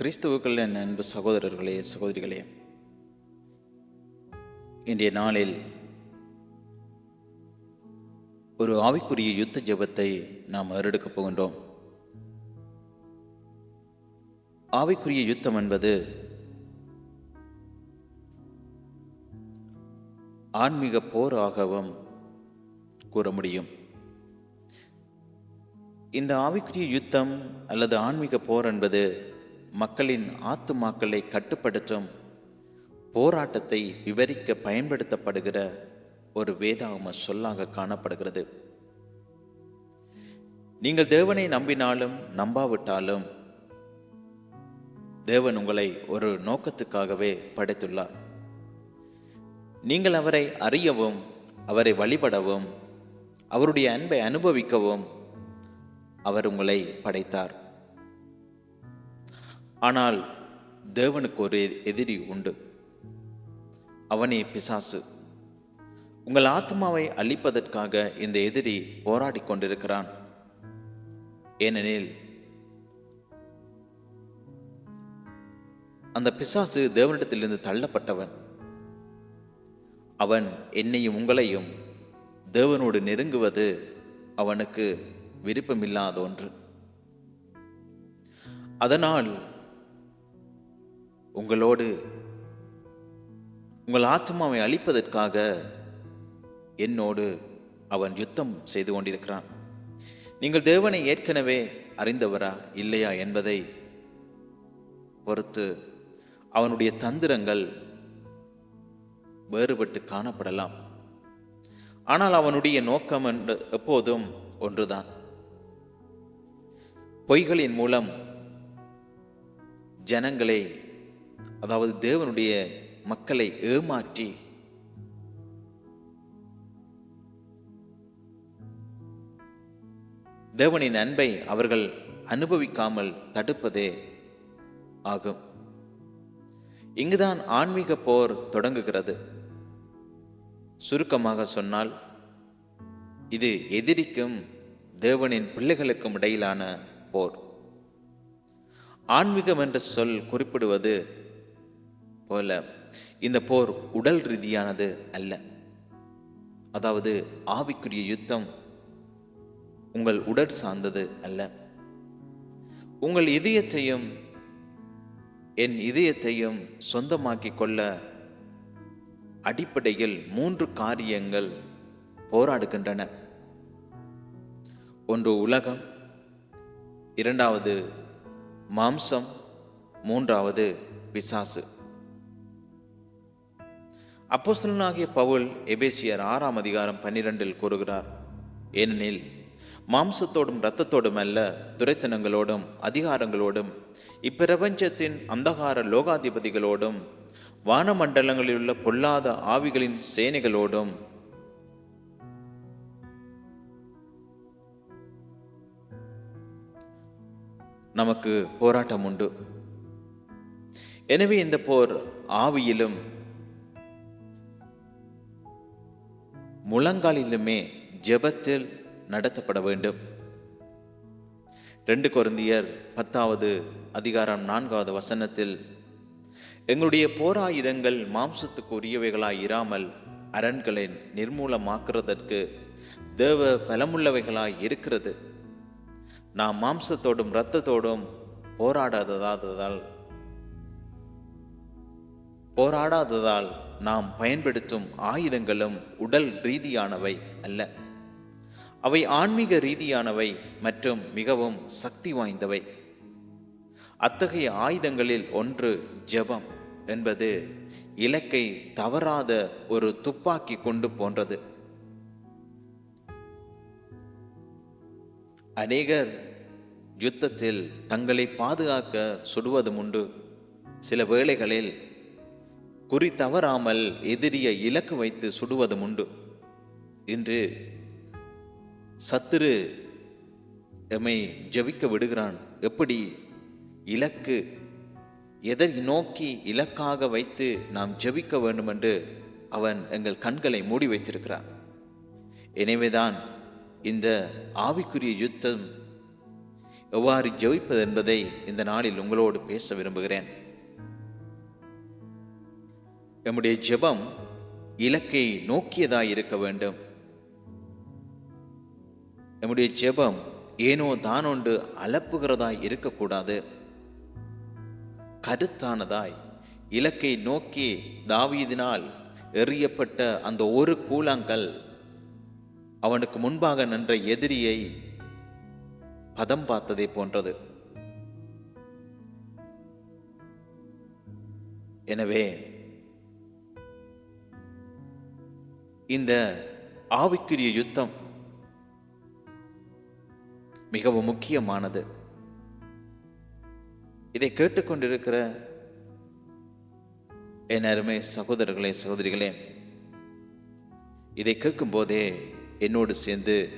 கிறிஸ்துவுக்கள் என் அன்பு சகோதரர்களே சகோதரிகளே இன்றைய நாளில் ஒரு ஆவிக்குரிய யுத்த ஜெபத்தை நாம் ஏறெடுக்கப் போகின்றோம். ஆவிக்குரிய யுத்தம் என்பது ஆன்மீக போராகவும் கூற முடியும். இந்த ஆவிக்குரிய யுத்தம் அல்லது ஆன்மீக போர் என்பது மக்களின் ஆத்துமாக்களை கட்டுப்படுத்தும் போராட்டத்தை விவரிக்க பயன்படுத்தப்படுகிற ஒரு வேதாகம சொல்லாக காணப்படுகிறது. நீங்கள் தேவனை நம்பினாலும் நம்பாவிட்டாலும் தேவன் உங்களை ஒரு நோக்கத்துக்காகவே படைத்துள்ளார். நீங்கள் அவரை அறியவும் அவரை வழிபடவும் அவருடைய அன்பை அனுபவிக்கவும் அவர் உங்களை படைத்தார். ஆனால் தேவனுக்கு ஒரு எதிரி உண்டு. அவனே பிசாசு. உங்கள் ஆத்மாவை அழிப்பதற்காக இந்த எதிரி போராடி கொண்டிருக்கிறான். ஏனெனில் அந்த பிசாசு தேவனிடத்திலிருந்து தள்ளப்பட்டவன். அவன் என்னையும் உங்களையும் தேவனோடு நெருங்குவது அவனுக்கு விருப்பமில்லாத ஒன்று. அதனால் உங்களோடு உங்கள் ஆத்மாவை அழிப்பதற்காக என்னோடு அவன் யுத்தம் செய்து கொண்டிருக்கிறான். நீங்கள் தேவனை ஏற்கனவே அறிந்தவரா இல்லையா என்பதை பொறுத்து அவனுடைய தந்திரங்கள் வேறுபட்டு காணப்படலாம். ஆனால் அவனுடைய நோக்கம் என்று எப்போதும் ஒன்றுதான். பொய்களின் மூலம் ஜனங்களை அதாவது தேவனுடைய மக்களை ஏமாற்றி தேவனின் அன்பை அவர்கள் அனுபவிக்காமல் தடுப்பதே ஆகும். இங்குதான் ஆன்மீக போர் தொடங்குகிறது. சுருக்கமாக சொன்னால் இது எதிரிக்கும் தேவனின் பிள்ளைகளுக்கும் இடையிலான போர். ஆன்மீகம் என்ற சொல் குறிப்பிடுவது போல இந்த போர் உடல் ரீதியானது அல்ல. அதாவது ஆவிக்குரிய யுத்தம் உங்கள் உடல் சார்ந்தது அல்ல. உங்கள் இதயத்தையும் என் இதயத்தையும் சொந்தமாக்கிக் கொள்ள அடிப்படையில் மூன்று காரியங்கள் போராடுகின்றன. ஒன்று உலகம் இரண்டாவது மாம்சம் மூன்றாவது பிசாசு. அப்போஸ்தலனாகிய பவுல் எபேசியர் ஆறாம் அதிகாரம் பன்னிரெண்டில் கூறுகிறார் ஏனெனில் மாம்சத்தோடும் இரத்தத்தோடும் அல்ல துரைத்தனங்களோடும் அதிகாரங்களோடும் இப்பிரபஞ்சத்தின் அந்தகார லோகாதிபதிகளோடும் வானமண்டலங்களில் உள்ள பொல்லாத ஆவிகளின் சேனைகளோடும். நமக்கு போராட்டம் உண்டு. எனவே இந்த போர் ஆவியிலும் முழங்காலிலுமே ஜெபத்தில் நடத்தப்பட வேண்டும். ரெண்டு குருந்தியர் பத்தாவது அதிகாரம் நான்காவது வசனத்தில் எங்களுடைய போராயுதங்கள் மாம்சத்துக்கு உரியவைகளாய் இராமல் அரண்களை நிர்மூலமாக்குறதற்கு தேவ பலமுள்ளவைகளாய் இருக்கிறது. நாம் மாம்சத்தோடும் இரத்தத்தோடும் போராடாததாததால் போராடாததால் நாம் பயன்படுத்தும் ஆயுதங்களும் உடல் ரீதியானவை அல்ல. அவை ஆன்மீக ரீதியானவை மற்றும் மிகவும் சக்தி வாய்ந்தவை. அத்தகைய ஆயுதங்களில் ஒன்று ஜெபம் என்பது இலக்கை தவறாத ஒரு துப்பாக்கி கொண்டு போன்றது. அநேகர் யுத்தத்தில் தங்களை பாதுகாக்க சுடுவதும் உண்டு. சில வேளைகளில் குறி தவறாமல் எதிரிய இலக்கு வைத்து சுடுவதும் உண்டு. இன்று சத்துரு எம்மை ஜபிக்க விடுகிறான். எப்படி இலக்கு எதை நோக்கி இலக்காக வைத்து நாம் ஜெபிக்க வேண்டும் என்று அவன் எங்கள் கண்களை மூடி வைத்திருக்கிறான். எனவேதான் இந்த ஆவிக்குரிய யுத்தம் எவ்வாறு ஜெபிப்பது என்பதை இந்த நாளில் உங்களோடு பேச விரும்புகிறேன். நம்முடைய ஜெபம் இலக்கை நோக்கியதாய் இருக்க வேண்டும். நம்முடைய ஜெபம் ஏனோ தானோண்டு அலப்புகிறதாய் இருக்கக்கூடாது. கருத்தானதாய் இலக்கை நோக்கி தாவீதினால் எறியப்பட்ட அந்த ஒரு கூழாங்கல் அவனுக்கு முன்பாக நின்ற எதிரியை பதம் பார்த்ததை போன்றது. எனவே இந்த ஆவிக்குரிய யுத்தம் மிகவும் முக்கியமானது. இதை கேட்டுக்கொண்டிருக்கிற என் அருமை சகோதரர்களே சகோதரிகளே இதை கேட்கும் போதே என்னோடு சேர்ந்து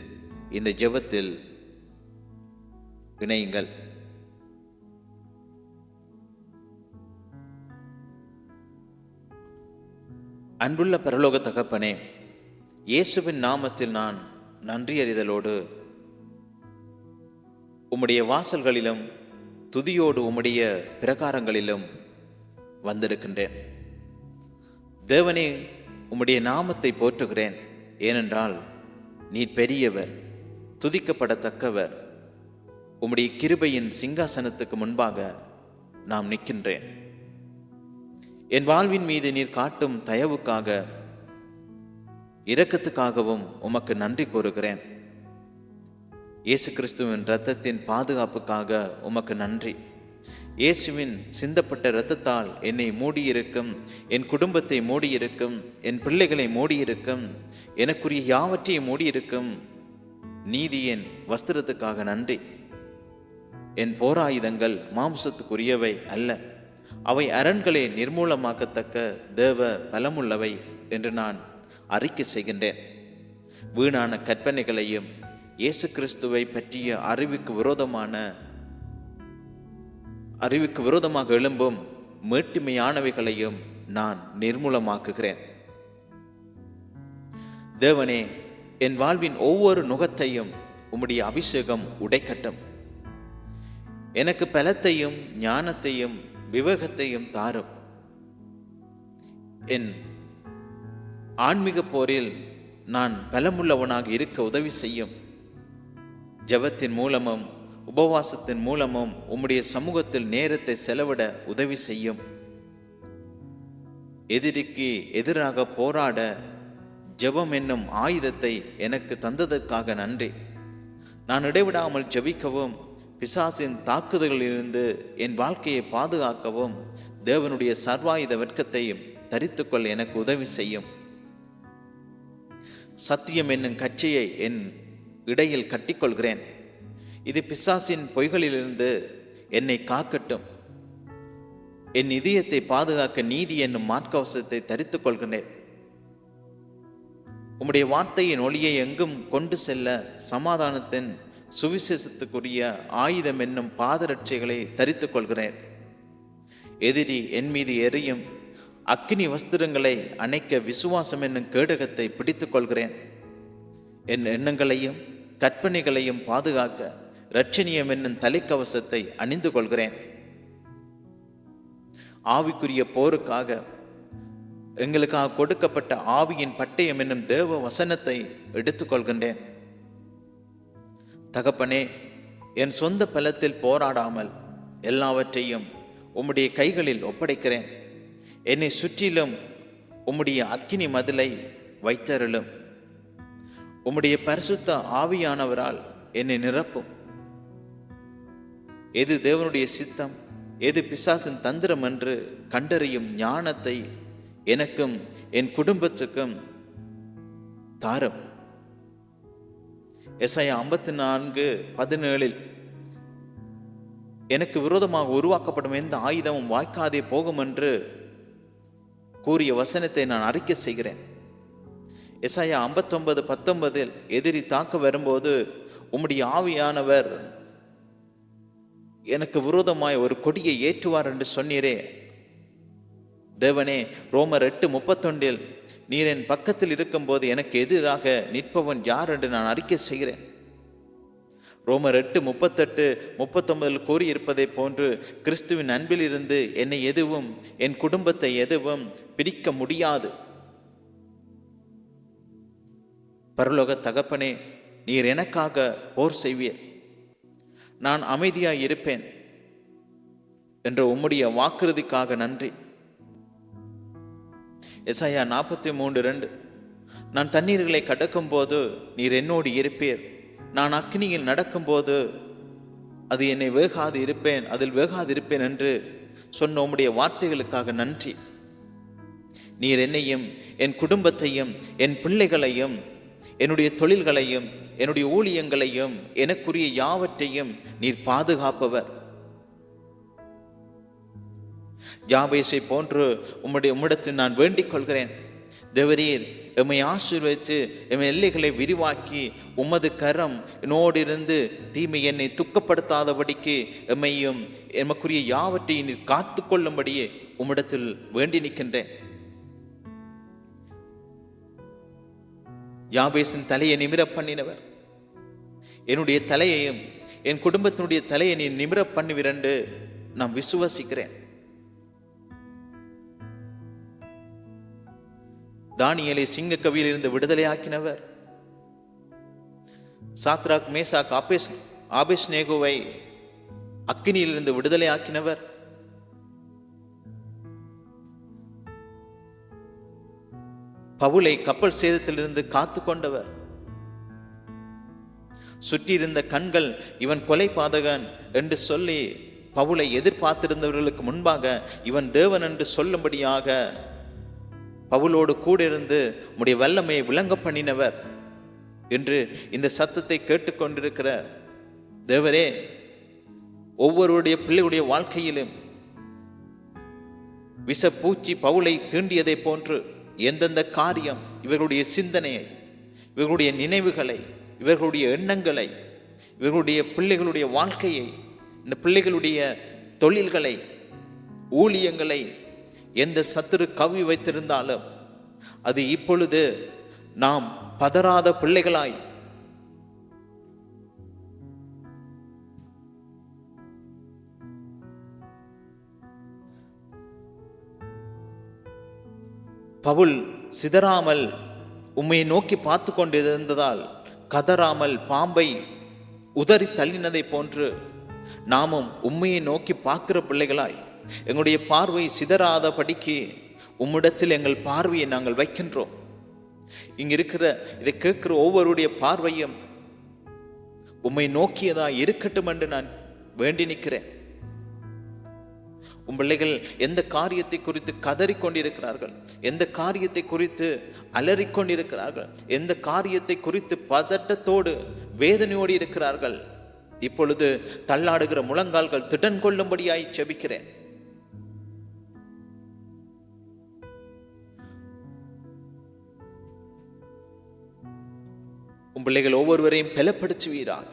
இந்த ஜெபத்தில் இணையுங்கள். அன்புள்ள பரலோக தகப்பனே இயேசுவின் நாமத்தில் நான் நன்றி அறிதலோடு உம்முடைய வாசல்களிலும் துதியோடு உம்முடைய பிரகாரங்களிலும் வந்திருக்கின்றேன். தேவனே உம்முடைய நாமத்தை போற்றுகிறேன். ஏனென்றால் நீர் பெரியவர் துதிக்கப்படத்தக்கவர். உம்முடைய கிருபையின் சிங்காசனத்துக்கு முன்பாக நாம் நிற்கின்றேன். என் வாழ்வின் மீது நீர் காட்டும் தயவுக்காக இரக்கத்துக்காகவும் உமக்கு நன்றி கூறுகிறேன். இயேசு கிறிஸ்துவின் இரத்தத்தின் பாதுகாப்புக்காக உமக்கு நன்றி. இயேசுவின் சிந்தப்பட்ட இரத்தத்தால் என்னை மூடியிருக்கும் என் குடும்பத்தை மூடியிருக்கும் என் பிள்ளைகளை மூடியிருக்கும் எனக்குரிய யாவற்றையும் மூடியிருக்கும் நீதியின் வஸ்திரத்துக்காக நன்றி. என் போராயுதங்கள் மாம்சத்துக்குரியவை அல்ல. அவை அரண்களை நிர்மூலமாக்கத்தக்க தேவ பலமுள்ளவை என்று நான் அறிக்கை செய்கின்றேன். வீணான கற்பனைகளையும் இயேசு கிறிஸ்துவை பற்றிய அறிவுக்கு விரோதமான அறிவுக்கு விரோதமாக எழும்பும் மேட்டுமையானவைகளையும் நான் நிர்மூலமாக்குகிறேன். தேவனே என் வாழ்வின் ஒவ்வொரு நுகத்தையும் உம்முடைய அபிஷேகம் உடைக்கட்டும். எனக்கு பலத்தையும் ஞானத்தையும் விவேகத்தையும் தாரும். என் ஆன்மீக போரில் நான் பலமுள்ளவனாக இருக்க உதவி செய்யும். ஜெபத்தின் மூலமும் உபவாசத்தின் மூலமும் உம்முடைய சமூகத்தில் நேரத்தை செலவிட உதவி செய்யும். எதிரிக்கு எதிராக போராட ஜெபம் என்னும் ஆயுதத்தை எனக்கு தந்ததற்காக நன்றி. நான் இடைவிடாமல் ஜெபிக்கவும் பிசாசின் தாக்குதலிலிருந்து என் வாழ்க்கையை பாதுகாக்கவும் தேவனுடைய சர்வாயுத வெட்கத்தையும் தரித்துக்கொள்ள எனக்கு உதவி செய்யும். சத்தியம் என்னும் கச்சையை என் இடையில் கட்டிக்கொள்கிறேன். இது பிசாசின் பொய்களிலிருந்து என்னை காக்கட்டும். என் இதயத்தை பாதுகாக்க நீதி என்னும் மார்க்கவசத்தை தரித்துக் கொள்கிறேன். உம்முடைய வார்த்தையின் ஒளியை எங்கும் கொண்டு செல்ல சமாதானத்தின் சுவிசேஷத்துக்குரிய ஆயுதம் என்னும் பாதரட்சைகளை தரித்துக் கொள்கிறேன். எதிரி என் மீது எரியும் அக்கினி வஸ்திரங்களை அணைக்க விசுவாசம் என்னும் கேடகத்தை பிடித்து கொள்கிறேன். என் எண்ணங்களையும் கற்பனைகளையும் பாதுகாக்க இரட்சணியம் என்னும் தலைக்கவசத்தை அணிந்து கொள்கிறேன். ஆவிக்குரிய போருக்காக எங்களுக்காக கொடுக்கப்பட்ட ஆவியின் பட்டயம் என்னும் தேவ வசனத்தை எடுத்துக்கொள்கின்றேன் தகப்பனே என் சொந்த பலத்தில் போராடாமல் எல்லாவற்றையும் உம்முடைய கைகளில் ஒப்படைக்கிறேன். என்னை சுற்றிலும் உம்முடைய அக்கினி மதிலை வைத்தருளும். உம்முடைய பரிசுத்த ஆவியானவரால் என்னை நிரப்பும். எது தேவனுடைய சித்தம் எது பிசாசின் தந்திரம் என்று கண்டறியும் ஞானத்தை எனக்கும் என் குடும்பத்துக்கும் தாரும். எஸ்ஐயா ஐம்பத்தி நான்கு பதினேழில் எனக்கு விரோதமாக உருவாக்கப்படும் எந்த ஆயுதமும் வாய்க்காதே போகும் என்று கூறிய வசனத்தை நான் அறிக்கை செய்கிறேன். எஸ்ஐயா ஐம்பத்தொன்பது பத்தொன்பதில் எதிரி தாக்க வரும்போது உம்முடைய ஆவியானவர் எனக்கு விரோதமாய் ஒரு கொடியை ஏற்றுவார் என்று சொன்னீரே. தேவனே ரோமர் எட்டு முப்பத்தொண்டில் நீர் என் பக்கத்தில் இருக்கும்போது எனக்கு எதிராக நிற்பவன் யார் என்று நான் அறிக்கை செய்கிறேன். ரோமர் எட்டு முப்பத்தெட்டு முப்பத்தொன்பதில் கூறியிருப்பதை போன்று கிறிஸ்துவின் அன்பிலிருந்து என்னை எதுவும் என் குடும்பத்தை எதுவும் பிரிக்க முடியாது. பரலோக தகப்பனே நீர் எனக்காக போர் செய்வீர். நான் அமைதியாக இருப்பேன் என்ற உம்முடைய வாக்குறுதிக்காக நன்றி. எஸ்ஐயா நாற்பத்தி மூன்று ரெண்டு. நான் தண்ணீர்களை கடக்கும் போது நீர் என்னோடு இருப்பீர். நான் அக்னியில் நடக்கும்போது அது என்னை வேகாது இருப்பேன் அதில் வேகாது இருப்பேன் என்று சொன்ன உம்முடைய வார்த்தைகளுக்காக நன்றி. நீர் என்னையும் என் குடும்பத்தையும் என் பிள்ளைகளையும் என்னுடைய தொழில்களையும் என்னுடைய ஊழியங்களையும் எனக்குரிய யாவற்றையும் நீர் பாதுகாப்பவர். ஜாபேசை போன்று உம்முடைய உம்மிடத்தில் நான் வேண்டிக் கொள்கிறேன். தேவரீர் எம்மை ஆசீர்வதித்து எம்மை எல்லைகளை விரிவாக்கி உமது கரம் என்னோடு இருந்து தீமை என்னை துக்கப்படுத்தாதபடிக்கு எம்மையும் எமக்குரிய யாவற்றையும் நீர் காத்து கொள்ளும்படியே உம்மிடத்தில் வேண்டி நிற்கின்றேன். யாபேசின் தலையை நிமிர பண்ணினவர். என்னுடைய தலையையும் என் குடும்பத்தினுடைய தலையை நீ நிமிர பண்ணுவிரண்டு நான் விசுவசிக்கிறேன். தானியலை சிங்க கவியிலிருந்து விடுதலை விடுதலையாக்கினவர். சாத்ராக் மேசாக் ஆபேஸ் ஆபேஸ் நேகுவை அக்கினியிலிருந்து விடுதலையாக்கினவர். பவுலை கப்பல் சேதத்திலிருந்து காத்து கொண்டவர் சுற்றியிருந்த கண்கள் இவன் கொலை பாதகன் என்று சொல்லி பவுலை எதிர்பார்த்திருந்தவர்களுக்கு முன்பாக இவன் தேவன் என்று சொல்லும்படியாக பவுலோடு கூட இருந்து உடைய வல்லமையை விளங்க பண்ணினவர் என்று இந்த சத்தத்தை கேட்டுக்கொண்டிருக்கிற தேவரே ஒவ்வொருடைய பிள்ளையுடைய வாழ்க்கையிலும் விஷப்பூச்சி பூச்சி பவுலை தீண்டியதை போன்று எந்தெந்த காரியம் இவர்களுடைய சிந்தனையை இவர்களுடைய நினைவுகளை இவர்களுடைய எண்ணங்களை இவர்களுடைய பிள்ளைகளுடைய வாழ்க்கையை இந்த பிள்ளைகளுடைய தொழில்களை ஊழியங்களை எந்த சத்துரு கவி வைத்திருந்தாலும் அது இப்பொழுது நாம் பதறாத பிள்ளைகளாய். பவுல் சிதறாமல் உம்மை நோக்கி பார்த்து கொண்டிருந்ததால் கதறாமல் பாம்பை உதறி தள்ளினதை போன்று நாமும் உண்மையை நோக்கி பார்க்கிற பிள்ளைகளாய். எங்களுடைய பார்வை சிதறாத படிக்கு உம்மிடத்தில் எங்கள் பார்வையை நாங்கள் வைக்கின்றோம். இங்க இருக்கிற இதை கேட்கிற ஒவ்வொருடைய பார்வையும் உம்மை நோக்கியதா இருக்கட்டும் என்று நான் வேண்டி நிற்கிறேன். உன் பிள்ளைகள் எந்த காரியத்தை குறித்து கதறி கொண்டிருக்கிறார்கள் எந்த காரியத்தை குறித்து அலறிக்கொண்டிருக்கிறார்கள்? எந்த காரியத்தை குறித்து பதட்டத்தோடு வேதனையோடு இருக்கிறார்கள்? இப்பொழுது தள்ளாடுகிற முழங்கால்கள் திடன் கொள்ளும்படியாய் செபிக்கிறேன். உன் பிள்ளைகள் ஒவ்வொருவரையும் பலப்படுத்துவீராக.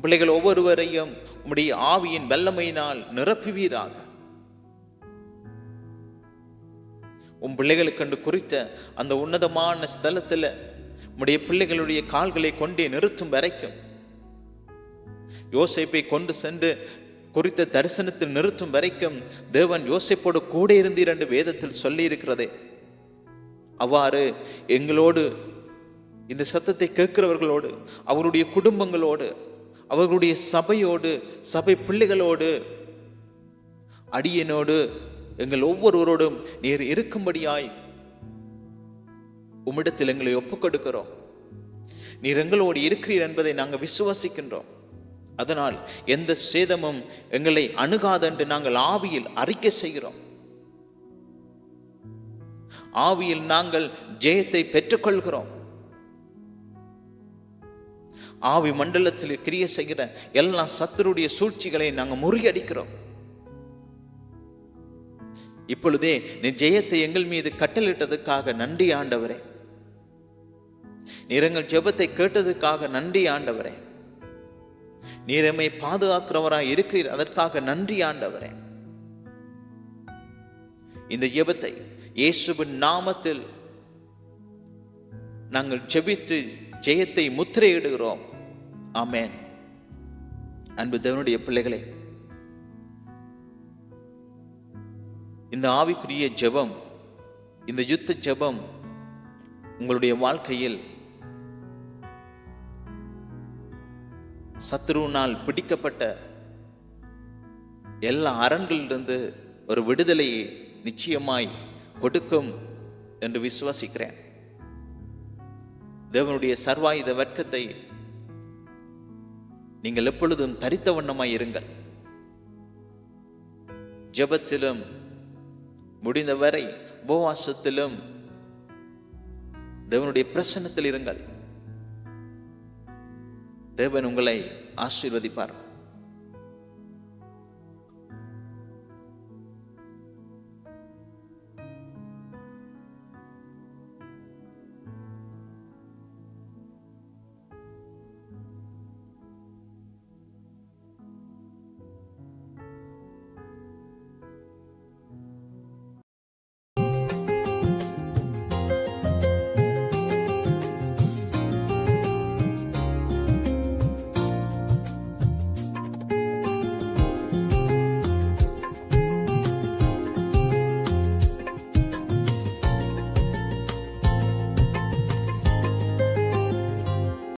பிள்ளைகள் ஒவ்வொருவரையும் உம்முடைய ஆவியின் வல்லமையினால் நிரப்புவீராக. உன் பிள்ளைகளுக்கண்டு குறித்த அந்த உன்னதமான ஸ்தலத்தில் உம்முடைய பிள்ளைகளுடைய கால்களை கொண்டே நிறுத்தும் வரைக்கும் யோசைப்பை கொண்டு சென்று குறித்த தரிசனத்தில் நிறுத்தும் வரைக்கும் தேவன் யோசைப்போடு கூட இருந்தீர் என்று வேதத்தில் சொல்லி இருக்கிறதே அவ்வாறு எங்களோடு இந்த சத்தத்தை கேட்கிறவர்களோடு அவருடைய குடும்பங்களோடு அவர்களுடைய சபையோடு சபை பிள்ளைகளோடு அடியனோடு எங்கள் ஒவ்வொருவரோடும் நீர் இருக்கும்படியாய் உம்மிடத்தில் எங்களை ஒப்புக்கொடுக்கிறோம். நீர் எங்களோடு இருக்கிறீர் என்பதை நாங்கள் விசுவாசிக்கின்றோம். அதனால் எந்த சேதமும் எங்களை அணுகாதென்று நாங்கள் ஆவியில் அறிக்கை செய்கிறோம். ஆவியில் நாங்கள் ஜெயத்தை பெற்றுக்கொள்கிறோம். ஆவி மண்டலத்தில் கிரிய செய்கிற எல்லா சத்துருடைய சூழ்ச்சிகளை நாங்கள் முறியடிக்கிறோம். இப்பொழுதே நீ ஜெயத்தை எங்கள் மீது கட்டளிட்டதுக்காக நன்றி ஆண்டவரே. நீர் எங்கள் ஜெபத்தை கேட்டதுக்காக நன்றி ஆண்டவரே. நீர் எம்மை பாதுகாக்கிறவராய் இருக்கிறீர் அதற்காக நன்றி ஆண்டவரே. இந்த ஜெபத்தை இயேசுவின் நாமத்தில் நாங்கள் ஜெபித்து ஜெயத்தை முத்திரையிடுகிறோம். ஆமேன். அன்பு தேவனுடைய பிள்ளைகளே இந்த ஆவிக்குரிய ஜெபம் இந்த யுத்த ஜெபம் உங்களுடைய வாழ்க்கையில் சத்ருவினால் பிடிக்கப்பட்ட எல்லா அரண்களிலிருந்து ஒரு விடுதலையை நிச்சயமாய் கொடுக்கும் என்று விசுவாசிக்கிறேன். தேவனுடைய சர்வாயுத வர்க்கத்தை நீங்கள் எப்பொழுதும் தரித்த வண்ணமாய் இருங்கள். ஜபத்திலும் முடிந்தவரை உபவாசத்திலும் தேவனுடைய பிரசன்னத்தில் இருங்கள். தேவன் உங்களை ஆசீர்வதிப்பார்.